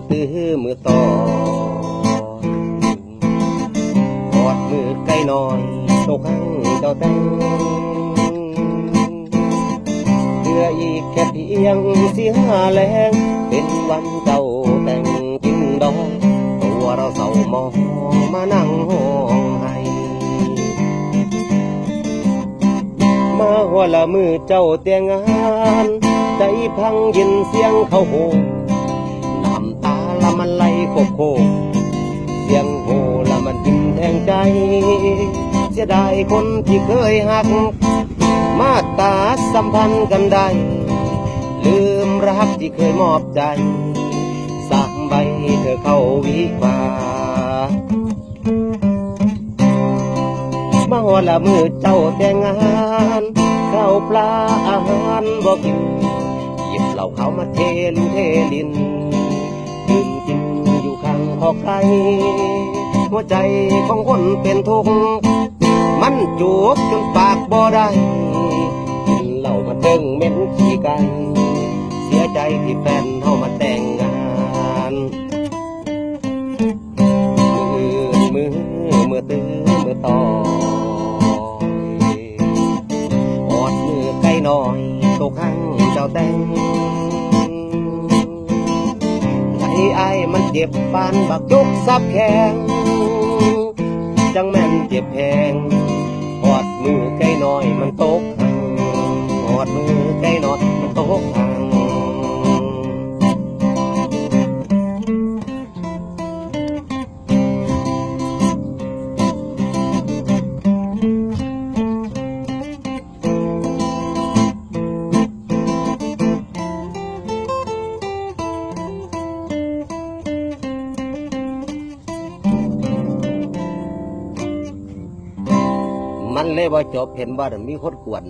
ือตื้อมือต่อกอดมือไกลหน่อยตกข้างเจ้าแต่งเหลืออีกแค่เพียงเสีหาแรงเป็นวันเจ้าแต่งจริงดองตัวเราเศร้ามองมานั่งห้องไห้มาหัวละมือเจ้าแต่งงาน ใจพังยินเสียงเขาโห โคโคเสียงโหละมันทิ่มแทงใจ เสียดายคนที่เคยหัก มาตาสัมพันธ์กันได้ ลืมรักที่เคยมอบใจสามใบเธอเข้าวิวามาหอละมือเจ้าแต่งงานข้าวปลาอาหารบ่กินหยิบเหล้าเขามาเทลินเทลินยืนกินอยู่ข้าง อกไก่หัวใจของคนเป็นทุกข์มันจูบจนปากบ่ได้กินเหล้ามาเติงเหม็นขี้ไกันเสียใจที่แฟนเฮามาแต่งงานมือมือมือตื้อมือต่อยอดมือไกลหน่อยตกข้างเจ้าแต่ง ไอ้มันเจ็บปานบักยกซับแข็งจังแม่นเจ็บแพงอดมือไกลหน่อยมันตกหังอดมือไกลหน่อยมันตกข้า มันเลยว่าจบเห็นว่ามีคนกวน